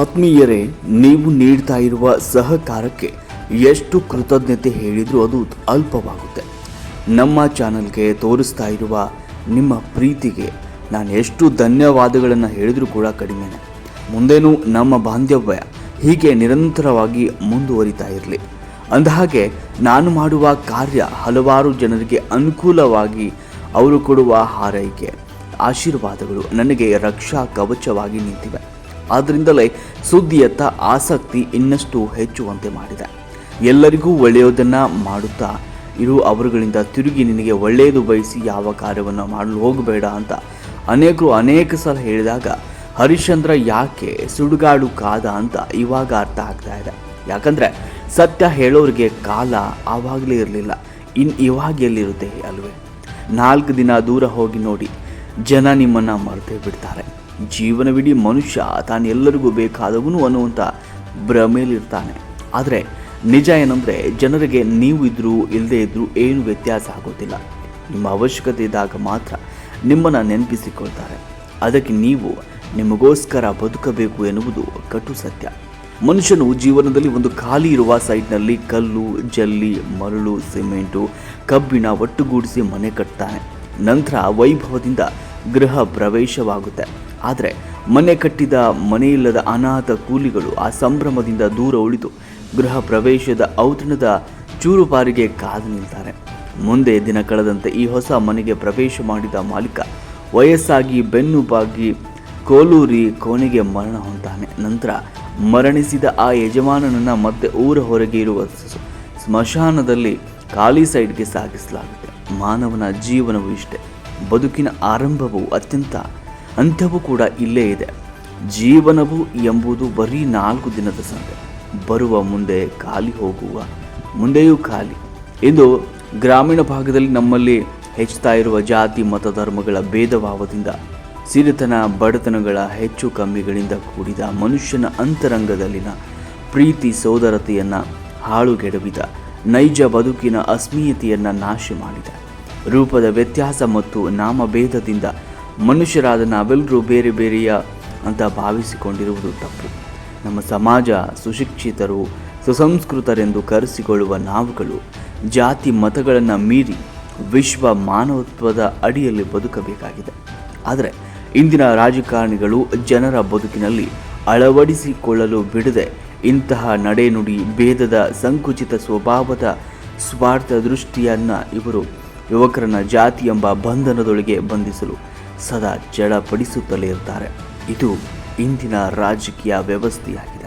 ಆತ್ಮೀಯರೇ, ನೀವು ನೀಡ್ತಾ ಇರುವ ಸಹಕಾರಕ್ಕೆ ಎಷ್ಟು ಕೃತಜ್ಞತೆ ಹೇಳಿದರೂ ಅದು ಅಲ್ಪವಾಗುತ್ತೆ. ನಮ್ಮ ಚಾನಲ್ಗೆ ತೋರಿಸ್ತಾ ಇರುವ ನಿಮ್ಮ ಪ್ರೀತಿಗೆ ನಾನು ಎಷ್ಟು ಧನ್ಯವಾದಗಳನ್ನು ಹೇಳಿದರೂ ಕೂಡ ಕಡಿಮೆನೆ. ಮುಂದೇನೂ ನಮ್ಮ ಬಾಂಧವ್ಯ ಹೀಗೆ ನಿರಂತರವಾಗಿ ಮುಂದುವರಿತಾ ಇರಲಿ. ಅಂದಹಾಗೆ, ನಾನು ಮಾಡುವ ಕಾರ್ಯ ಹಲವಾರು ಜನರಿಗೆ ಅನುಕೂಲವಾಗಿ ಅವರು ಕೊಡುವ ಹಾರೈಕೆ, ಆಶೀರ್ವಾದಗಳು ನನಗೆ ರಕ್ಷಾ ಕವಚವಾಗಿ ನಿಂತಿವೆ. ಆದ್ದರಿಂದಲೇ ಸುದ್ದಿಯತ್ತ ಆಸಕ್ತಿ ಇನ್ನಷ್ಟು ಹೆಚ್ಚುವಂತೆ ಮಾಡಿದೆ. ಎಲ್ಲರಿಗೂ ಒಳ್ಳೆಯದನ್ನು ಮಾಡುತ್ತಾ ಇರು, ಅವರುಗಳಿಂದ ತಿರುಗಿ ನಿನಗೆ ಒಳ್ಳೆಯದು ಬಯಸಿ ಯಾವ ಕಾರ್ಯವನ್ನು ಮಾಡಲು ಹೋಗಬೇಡ ಅಂತ ಅನೇಕರು ಅನೇಕ ಸಲ ಹೇಳಿದಾಗ, ಹರಿಶ್ಚಂದ್ರ ಯಾಕೆ ಸುಡುಗಾಡು ಕಾದ ಅಂತ ಇವಾಗ ಅರ್ಥ ಆಗ್ತಾ ಇದೆ. ಯಾಕಂದರೆ ಸತ್ಯ ಹೇಳೋರಿಗೆ ಕಾಲ ಆವಾಗಲೇ ಇರಲಿಲ್ಲ ಇನ್ನು ಇವಾಗ ಎಲ್ಲಿರುತ್ತೆ ಅಲ್ವೇ. ನಾಲ್ಕು ದಿನ ದೂರ ಹೋಗಿ ನೋಡಿ, ಜನ ನಿಮ್ಮನ್ನು ಮರೆತೇ ಬಿಡ್ತಾರೆ. ಜೀವನವಿಡೀ ಮನುಷ್ಯ ತಾನು ಎಲ್ಲರಿಗೂ ಬೇಕಾದವನು ಅನ್ನುವಂಥ ಭ್ರಮೆಯಲ್ಲಿರ್ತಾನೆ. ಆದರೆ ನಿಜ ಏನಂದರೆ ಜನರಿಗೆ ನೀವು ಇದ್ದರೂ ಇಲ್ಲದೇ ಇದ್ದರೂ ಏನು ವ್ಯತ್ಯಾಸ ಆಗೋದಿಲ್ಲ. ನಿಮ್ಮ ಅವಶ್ಯಕತೆ ಇದ್ದಾಗ ಮಾತ್ರ ನಿಮ್ಮನ್ನು ನೆನಪಿಸಿಕೊಳ್ತಾರೆ. ಅದಕ್ಕೆ ನೀವು ನಿಮಗೋಸ್ಕರ ಬದುಕಬೇಕು ಎನ್ನುವುದು ಕಟು ಸತ್ಯ. ಮನುಷ್ಯನು ಜೀವನದಲ್ಲಿ ಒಂದು ಖಾಲಿ ಇರುವ ಸೈಟ್ನಲ್ಲಿ ಕಲ್ಲು, ಜಲ್ಲಿ, ಮರಳು, ಸಿಮೆಂಟು, ಕಬ್ಬಿಣ ಒಟ್ಟುಗೂಡಿಸಿ ಮನೆ ಕಟ್ತಾನೆ. ನಂತರ ವೈಭವದಿಂದ ಗೃಹ ಪ್ರವೇಶವಾಗುತ್ತೆ. ಆದರೆ ಮನೆ ಕಟ್ಟಿದ ಮನೆಯಿಲ್ಲದ ಅನಾಥ ಕೂಲಿಗಳು ಆ ಸಂಭ್ರಮದಿಂದ ದೂರ ಉಳಿದು ಗೃಹ ಪ್ರವೇಶದ ಔತಣದ ಚೂರುಪಾರಿಗೆ ಕಾದು ನಿಲ್ತಾರೆ ಮುಂದೆ ದಿನ ಕಳೆದಂತೆ ಈ ಹೊಸ ಮನೆಗೆ ಪ್ರವೇಶ ಮಾಡಿದ ಮಾಲೀಕ ವಯಸ್ಸಾಗಿ ಬೆನ್ನು ಬಾಗಿ ಕೋಲೂರಿ ಕೋಣೆಗೆ ಮರಣ ಹೊಂದಾನೆ. ನಂತರ ಮರಣಿಸಿದ ಆ ಯಜಮಾನನನ್ನ ಮತ್ತೆ ಊರ ಹೊರಗೆ ಇರುವ ಸ್ಮಶಾನದಲ್ಲಿ ಖಾಲಿ ಸೈಡ್ಗೆ ಸಾಗಿಸಲಾಗುತ್ತೆ. ಮಾನವನ ಜೀವನವು ಇಷ್ಟೇ. ಬದುಕಿನ ಆರಂಭವು ಅತ್ಯಂತ ಅಂತ್ಯವೂ ಕೂಡ ಇಲ್ಲೇ ಇದೆ. ಜೀವನವು ಎಂಬುದು ಬರೀ ನಾಲ್ಕು ದಿನದ ಸಂತೆ. ಬರುವ ಮುಂದೆ ಖಾಲಿ ಹೋಗುವ, ಮುಂದೆಯೂ ಖಾಲಿ. ಇದು ಗ್ರಾಮೀಣ ಭಾಗದಲ್ಲಿ ನಮ್ಮಲ್ಲಿ ಹೆಚ್ಚುತ್ತಾ ಇರುವ ಜಾತಿ, ಮತ, ಧರ್ಮಗಳ ಭೇದಭಾವದಿಂದ ಸಿರಿತನ, ಬಡತನಗಳ ಹೆಚ್ಚು ಕಮ್ಮಿಗಳಿಂದ ಕೂಡಿದ ಮನುಷ್ಯನ ಅಂತರಂಗದಲ್ಲಿನ ಪ್ರೀತಿ, ಸೋದರತೆಯನ್ನು ಹಾಳುಗೆಡವಿದ, ನೈಜ ಬದುಕಿನ ಅಸ್ಮಿಯತೆಯನ್ನು ನಾಶ ಮಾಡಿದ ರೂಪದ ವ್ಯತ್ಯಾಸ ಮತ್ತು ನಾಮಭೇದದಿಂದ ಮನುಷ್ಯರಾದ ನಾವೆಲ್ಲರೂ ಬೇರೆ ಬೇರೆಯ ಅಂತ ಭಾವಿಸಿಕೊಂಡಿರುವುದು ತಪ್ಪು. ನಮ್ಮ ಸಮಾಜ ಸುಶಿಕ್ಷಿತರು, ಸುಸಂಸ್ಕೃತರೆಂದು ಕರೆಸಿಕೊಳ್ಳುವ ನಾವುಗಳು ಜಾತಿ ಮತಗಳನ್ನು ಮೀರಿ ವಿಶ್ವ ಮಾನವತ್ವದ ಅಡಿಯಲ್ಲಿ ಬದುಕಬೇಕಾಗಿದೆ. ಆದರೆ ಇಂದಿನ ರಾಜಕಾರಣಿಗಳು ಜನರ ಬದುಕಿನಲ್ಲಿ ಅಳವಡಿಸಿಕೊಳ್ಳಲು ಬಿಡದೆ ಇಂತಹ ನಡೆನುಡಿ ಭೇದದ ಸಂಕುಚಿತ ಸ್ವಭಾವದ ಸ್ವಾರ್ಥ ದೃಷ್ಟಿಯನ್ನು ಇವರು ಯುವಕರನ್ನ ಜಾತಿ ಎಂಬ ಬಂಧನದೊಳಗೆ ಬಂಧಿಸಲು ಸದಾ ಜಡಪಡಿಸುತ್ತಲೇ ಇರ್ತಾರೆ. ಇದು ಇಂದಿನ ರಾಜಕೀಯ ವ್ಯವಸ್ಥೆಯಾಗಿದೆ.